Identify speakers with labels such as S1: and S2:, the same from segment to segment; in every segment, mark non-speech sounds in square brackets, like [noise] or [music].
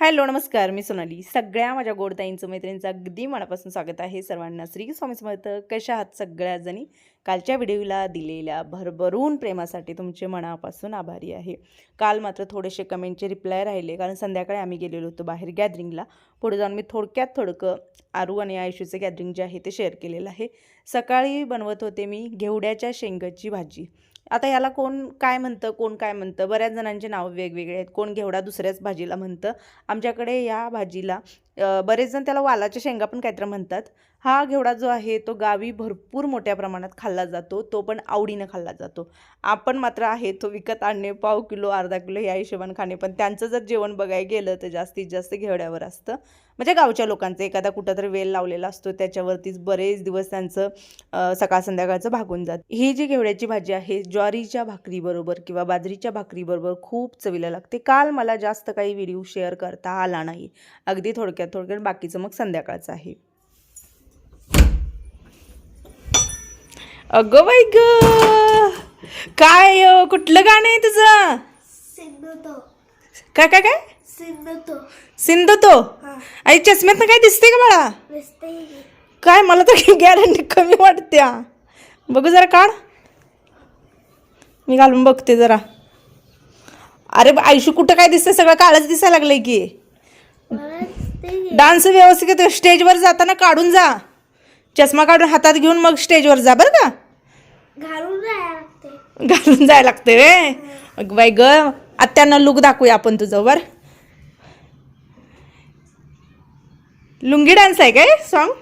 S1: Hello नमस्कार. मी सोनाली. सगळ्या माझ्या गोडताईंचं मैत्रिणींचं अगदी मनापासून स्वागत आहे. सर्वांना श्री स्वामी समर्थ. कशा आहात सगळ्या जणी? कालच्या व्हिडिओला दिलेल्या भरभरून प्रेमासाठी तुमचे मनापासून आभारी आहे. काल मात्र थोडेसे कमेंटचे रिप्लाय राहिले कारण संध्याकाळी आम्ही गेलेलो होतो बाहेर गॅदरिंगला. पुढे जाऊन मी थोडक्यात थोडकं आरू आणि आयुष्यूचं गॅदरिंग जे आहे ते शेअर केलेलं आहे. सकाळी बनवत होते मी घेवड्याच्या शेंगाची भाजी. आता ह्याला कोण काय म्हणतं कोण काय म्हणतं? बऱ्याच जणांचे नावं वेगवेगळे आहेत. कोण घेवडा दुसऱ्याच भाजीला म्हणतं. आमच्याकडे या भाजीला बरेच जण त्याला वालाच्या शेंगा पण काहीतरी म्हणतात. हा घेवडा जो आहे तो गावी भरपूर मोठ्या प्रमाणात खाल्ला जातो तो पण आवडीनं खाल्ला जातो. आपण मात्र आहे तो विकत आणणे पाव किलो अर्धा किलो या हिशोबाने खाणे पण त्यांचं जर जेवण बघायला गेलं तर जास्तीत जास्त घेवड्यावर असतं. म्हणजे गावच्या लोकांचं एखादा कुठंतरी वेल लावलेला असतो त्याच्यावरतीच बरेच दिवस त्यांचं सकाळ संध्याकाळचं भागून जात. ही जी घेवड्याची भाजी आहे ज्वारीच्या भाकरीबरोबर किंवा बाजरीच्या भाकरीबरोबर खूप चवीला लागते. काल मला जास्त काही व्हिडिओ शेअर करता आला नाही. अगदी थोडक्यात थोडक्यात बाकीचं मग संध्याकाळचं आहे. अगं बाई ग. काय कुठलं गाणं आहे तुझं? काय काय काय? सिंधू तो आई चष्म्यातनं काय दिसते का
S2: दिसते
S1: काय मला तर गॅरंटी कमी वाटत्या. बघू जरा काढ. मी घालून बघते जरा. अरे आयुष्य कुठं काय दिसतंय? सगळं काळच दिसायला लागलंय की.
S2: मला
S1: डान्स व्यवस्थित स्टेजवर जाताना काढून जा. चष्मा काढून हातात घेऊन मग स्टेजवर जा बरं का.
S2: घालून जायला लागते.
S1: घालून जायला लागते रे. अग बाई ग आत्यांना लुक दाखवूया आपण तुझं बर लुंगी डान्स आहे काय सॉन्ग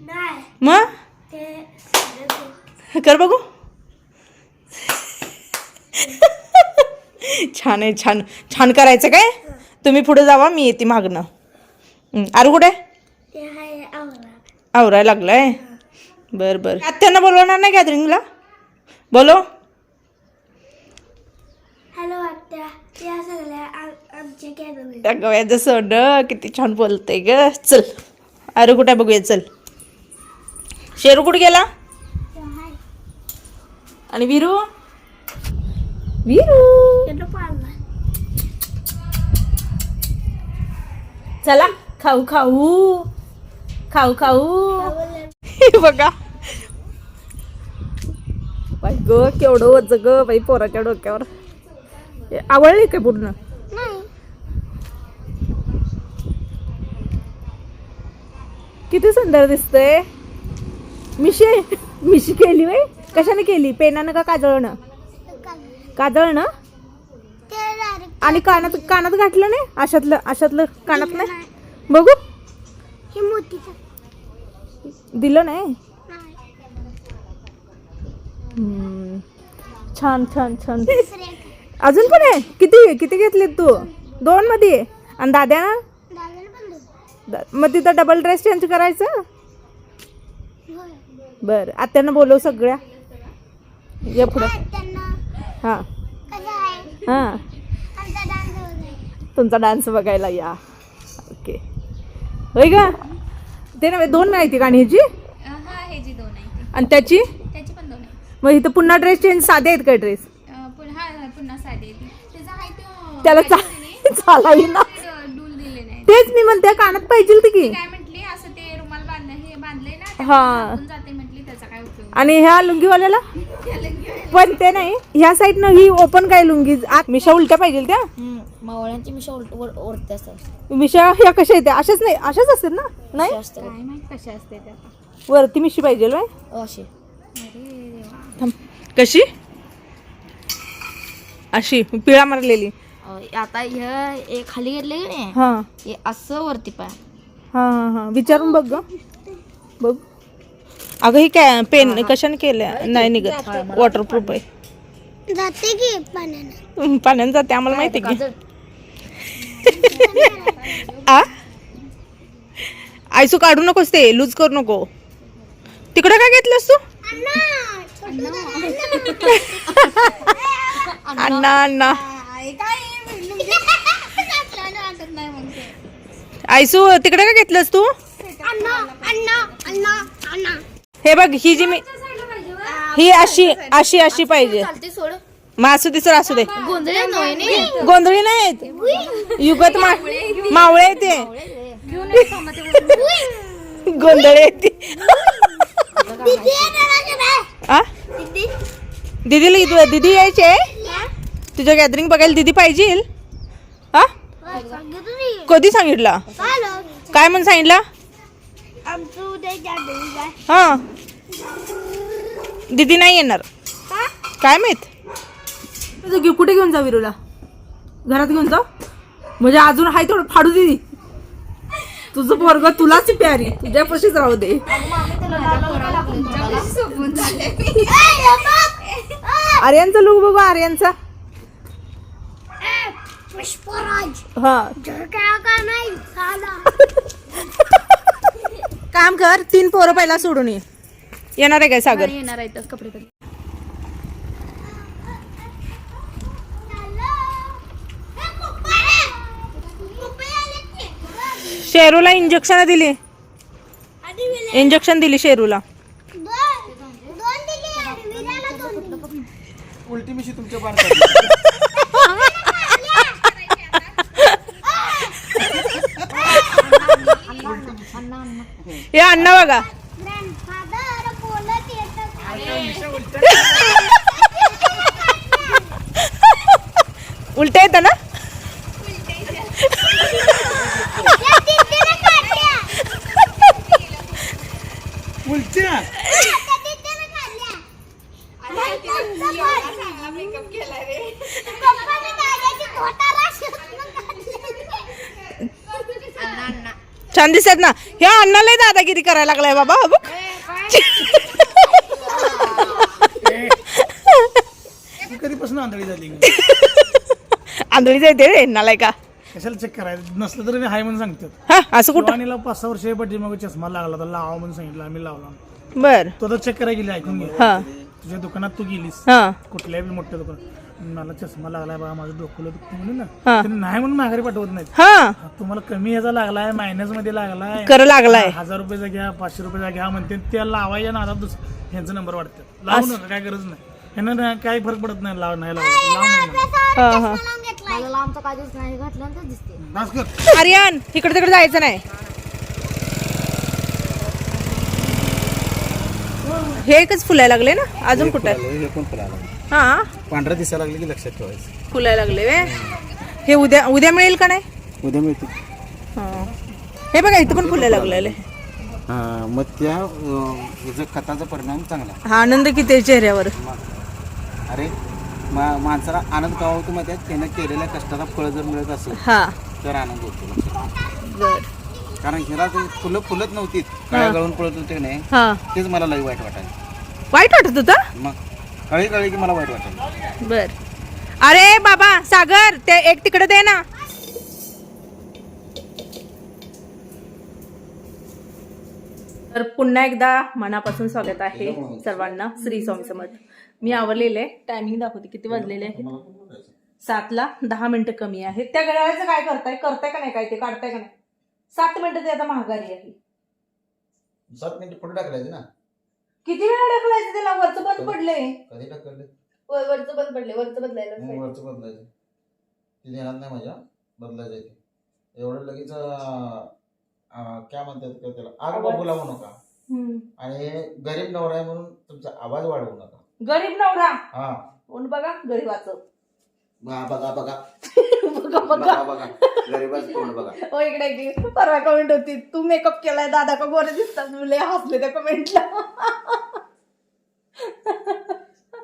S2: नाही.
S1: मग?
S2: ते
S1: कर बघू. छान आहे छान. छान करायचं काय? तुम्ही पुढे जावा मी येते मागणं अरे कुठे?
S2: आवरा
S1: आवरायला लागलाय? बरं बरं. आत्यांना बोलवणार नाही गॅदरिंगला? बोलो.
S2: हॅलो आत्या या सगळ्या आम- आमच्या गॅदरिंग.
S1: गव्याचं सोड किती छान बोलतंय ग. चल. अरे कुठे बघूया चल. शेरू कुठे गेला? आणि विरू? विरू. चला खाऊ खाऊ. खाऊ खाऊ. बघा. बाई ग केवढं वज ग बाई पोराच्या डोक्यावर. आवडली काय पूर्ण? किती सुंदर दिसतंय. मिशी मिशी केली बाई. कशाने केली? पेनानं का काजळनं? काजळनं? आणि कानात कानात घातलं नाही? अशातलं अशातलं कानात नाही. बघू.
S2: ही
S1: दिलं नाही. छान छान छान. अजून पण आहे? किती किती घेतलेत तू? दोन मध्ये आणि दाद्या ना? मग तिथं डबल ड्रेस चेंज करायचं? बरं. आत्यानं बोलव सगळ्या. ये पुढं. हां. हां. तुमचा डान्स बघायला या. होय का ते नव्हे दोन नाही ती गाणी ह्याची?
S3: हा हे जी दोन आहे.
S1: आणि त्याची?
S3: त्याची पण दोन आहे.
S1: मग इथं पुन्हा ड्रेस चेंज साधे आहेत का ड्रेस
S3: अं, पुन्हा हा, पुन्हा साधी आहे ती त्याचा आहे तो
S1: त्याला चा- ना.
S3: नाही, डूल दिले नाही
S1: तेच मी म्हणते कानात पाहिजे ती की.
S3: काय म्हटली असं ते रुमाल बांधलं हे बांधलंय ना ते
S1: हा.
S3: झाकून जाते म्हटली त्याचा काय उपयोग?
S1: आणि ह्या लुंगीवाल्याला पण ते नाही ह्या साईडनं ही ओपन काय लुंगी? आत मिशा उलट्या पाहिजे त्या?
S4: मावळ्यांची मिशा उलट वर असतात.
S1: मिशा ह्या कशा येत्या? अशाच नाही अशाच असतात ना? नाही?
S4: असतात?
S3: काय माहीत कशा असते ते आता
S1: वरती मिशी पाहिजे बाय
S4: असे
S3: अरे देवा.
S1: थांब. कशी? अशी पिळा मारलेली.
S4: अं, आता हे एक खाली घेतले की नाही?
S1: हा.
S4: हे असं वरती पाय.
S1: हा हा हा. विचारून बघ ग. बघ. अगं ही काय पेन कशाने केल्या? नाही निघत. वॉटरप्रूफ आहे.
S2: जाते की पाण्यानं.
S1: जाते. आम्हाला माहिती आहे की. [laughs] आ? आयसू काढू नकोस ते. लूज करू नको. तिकडं काय घेतलंस तू? अण्णा अण्णा. [laughs] आयसू तिकडे काय घेतलंस तू?
S2: अण्णा अण्णा अण्णा.
S1: हे बघ ही जी मी ही अशी अशी अशी पाहिजे.
S4: चालते सोड.
S1: मग असू दे सर असू दे.
S4: गोंधळ
S1: नाहीत युगत मा
S5: मावळे येते. गोंधळ येते. आ? दीदीला इथं- दीदी यायचे तुझ्या गॅदरिंग बघायला दीदी पाहिजे हा? कधी सांगितलं? काय म्हणून सांगितलं. हा. दीदी नाही येणार. काय माहीत? तुझं कुठे घेऊन जा विरूला? घरात घेऊन जा. म्हणजे अजून हाय थोडं फाडू दीदी तुझं पोरग तुलाच प्यारी. तुझ्या पशीच राहू दे. आर्यांचा लुक बघू आर्यांचा
S2: ए, पुष्पराज.
S5: हा
S2: झळका का नाही साला
S5: काम कर तीन पोरं पहिला सोडून ये. येणार आहे काय सागर?
S3: येणार आहे कपडे कधी
S5: शेरूला इंजेक्शन दिली. इंजेक्शन दिली शेरूला.
S6: उलटी मिशी तुमच्या भारतात
S5: हे अण्णा बघा. उलट येतं ना?
S6: उलट्या.
S5: छान दिसत ना. ह्या अण्णाला दादागिरी करायला लागलाय बाबा बघ
S6: ही कधीपासून आंधळी झाली [laughs]
S5: आंधळी जायते रे नालाय का
S6: कशाला चेक करायचं? नसलं तरी मी हाय म्हणून सांगतात
S5: हा असं कुठं?
S6: शिवानीला पाच सहा वर्ष मग चष्मा लागला तर लावा म्हणून सांगितलं आम्ही लावला
S5: बर.
S6: तो तर चेक करायला गेली ऐकून घे.
S5: हा.
S6: तुझ्या दुकानात तू गेलीस.
S5: हा.
S6: कुठल्याही बी मोठ्या दुकानात. मला चष्मा लागलाय बा माझं डोकं दुखतं म्हणून ना.
S5: हा.
S6: त्यांनी नाही म्हणून माघारी पाठवत नाहीत.
S5: हा.
S6: तुम्हाला कमी ह्याचा लागलाय मायनसमध्ये लागलाय.
S5: कर लागलाय.
S6: हजार रुपयाचा घ्या पाचशे रुपयाचा घ्या म्हणते त्या लावायच्या नादात दुसरं ह्यांचा नंबर वाटतात लावू नका काय गरज नाही. ह्यांना ना काही फरक पडत नाही लाव नाही लावलं. लावू नका
S5: हा हा.
S4: मला लांबचा काजूच नाही घातलं तर दिसते.
S6: डान्स कर.
S5: आर्यन इकडे तिकडे जायचं नाही. हे एकच फुलायला लागले ना? अजून कुठं? हा
S6: पांढरा दिसायला लागले की लक्षात ठेवायचं.
S5: फुलायला लागले वे हे उद्या उद्या मिळेल का नाही?
S6: उद्या मिळते
S5: हा. हे बघा इथं पण फुलायला लागलेले.
S7: हा मग त्या अं, खताचा परिणाम चांगला.
S5: हा आनंद किती आहे चेहऱ्यावर.
S7: अरे मा माणसाला आनंद का होतो माहिती त्यानं केलेल्या कष्टाला फळ जर मिळत असेल
S5: हा.
S7: तर आनंद होतो.
S5: बर.
S7: कारण ते फुलं फुलत नव्हती गळून पळत होते की नाही
S5: हा.
S7: तेच मला लई वाईट वाटायचं
S5: वाईट वाटत होतं?
S7: मग कळी कळी की मला वाईट वाटायचं
S5: बर. अरे बाबा सागर ते एक तिकडे दे ना. तर पुन्हा एकदा मनापासून स्वागत आहे सर्वांना श्री स्वामी समर्थ. मी आवरलेले टायमिंग दाखवते किती वाजलेले आहेत. सातला दहा मिनिटं कमी आहेत. त्या घड्याळाचं काय करताय? करताय का नाही? काय ते काढताय का नाही? सात मिनिटं ते आता महागारी आहे.
S7: सात मिनिट पुढे टाकलायचे ना?
S5: किती वेळा ढकलायचं त्याला? वरचं बंद पडलंय.
S7: कधी टाकले
S5: वर- वरचं बंद पडले वरचं बदलायला
S7: वरचं बदलायचं. ते नाही माझ्या. बदलायचं आहे ते. एवढं लगेच काय म्हणतात का त्याला? आग. बाबू लावू नका. आणि गरीब नवरा आहे म्हणून तुमचा आवाज वाढवू नका.
S5: गरीब नवरा.
S7: हा.
S5: कोण बघा? गरीबाचं.
S7: बघा बघा बघा.
S5: बघा बघा.
S7: बघा बघा. गरीबाच तोंड बघा?
S5: हो इकडे परवा कमेंट होती तू मेकअप केलाय दादा का गोरे दिसतात? मुले हसले त्या कमेंटला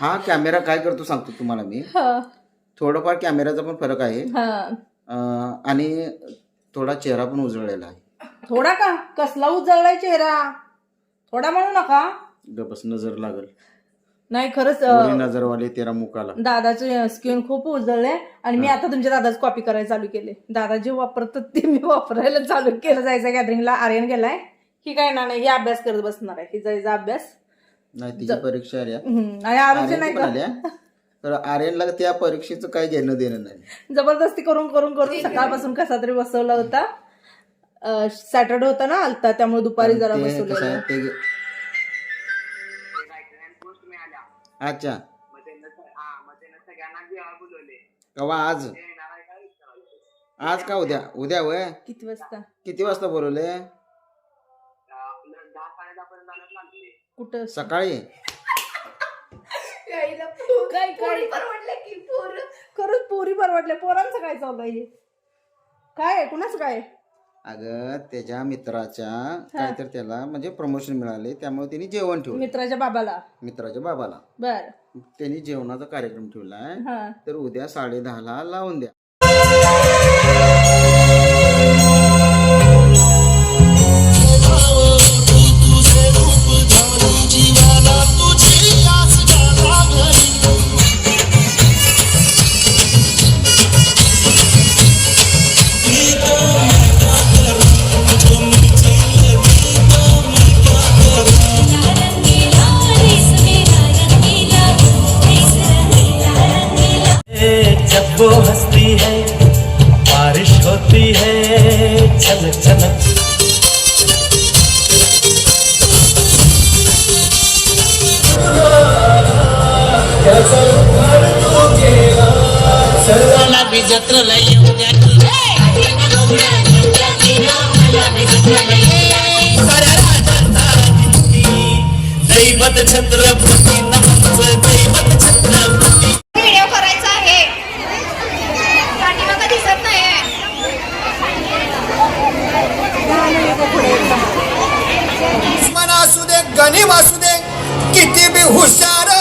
S7: हा कॅमेरा काय करतो सांगतो तुम्हाला मी. थोडंफार कॅमेऱ्याचा पण फरक आहे. अं, आणि थोडा चेहरा पण उजळलेला आहे.
S5: थोडा का? कसला उजळलाय चेहरा? थोडा म्हणू नका.
S7: गपस नजर लागल.
S5: नाही खरंच
S7: गोरी
S5: अं,
S7: नजरवाले तेरा मुकाला.
S5: दादाचे स्किन खूप उजळले आणि मी आता तुमच्या दादाच कॉपी करायला चालू केले. दादा जे वापरतात ते मी वापरायला चालू केलं. जायचं गॅदरिंगला आर्यन गेलाय. ही काय ना नाही ही अभ्यास करत बसणार आहे. ही जायचा अभ्यास.
S7: नाही तिची परीक्षा आल्या.
S5: हम्म. आणि
S7: आर्यन
S5: नाही
S7: पण
S5: का?
S7: आल्या. तर आर्यनला त्या परीक्षेचं काही घेणं देणं नाही.
S5: जबरदस्ती करून करून करून सकाळपासून कसा तरी बसवला होता. सॅटरडे होता ना आलता त्यामुळे दुपारी जरा
S7: ते कसं
S5: बसवलेला
S7: आहे ते अच्छा. कवा आज? आज का उद्या? उद्या वय
S1: किती वाजता?
S7: किती वाजता बोलवले?
S1: कुठं
S7: सकाळी?
S1: काय काय? खरंच पोरी परवडल्या. पोरांचं काय चालू आहे काय आहे? कुणाचं काय आहे?
S7: अगं त्याच्या मित्राच्या काय तर त्याला म्हणजे प्रमोशन मिळाले त्यामुळे त्यांनी जेवण ठेवलं.
S1: मित्राच्या बाबाला?
S7: मित्राच्या बाबाला.
S1: बर.
S7: त्यांनी जेवणाचा कार्यक्रम ठेवलाय. तर उद्या साडे ला लावून द्या.
S8: दैवत छत्रपती नमस्ते दैवत छत्रपती
S3: व्हिडिओ करायचा आहे. पाठीमागं दिसत नाही
S9: दुश्मन असू दे गणिम असू दे किती बी हुशार.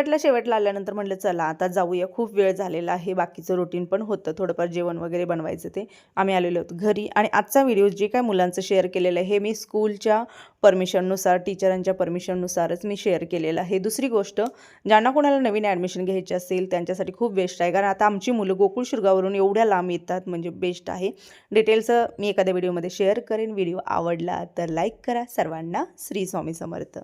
S1: शेवटला शेवटला आल्यानंतर म्हटलं चला आता जाऊया. खूप वेळ झालेला आहे. बाकीचं रुटीन पण होतं. थोडंफार जेवण वगैरे बनवायचं ते. आम्ही आलेलो होतो घरी. आणि आजचा व्हिडिओ जे काय मुलांचं शेअर केलेलं आहे हे मी स्कूलच्या परमिशननुसार टीचरांच्या परमिशननुसारच मी शेअर केलेलं आहे. दुसरी गोष्ट ज्यांना कोणाला नवीन ॲडमिशन घ्यायची असेल त्यांच्यासाठी खूप बेस्ट आहे. कारण आता आमची मुलं गोकुळ शिरगावरून एवढ्या लांब येतात म्हणजे बेस्ट आहे. डिटेल्स मी एखाद्या व्हिडिओमध्ये शेअर करेन. व्हिडिओ आवडला तर लाईक करा. सर्वांना श्री स्वामी समर्थ.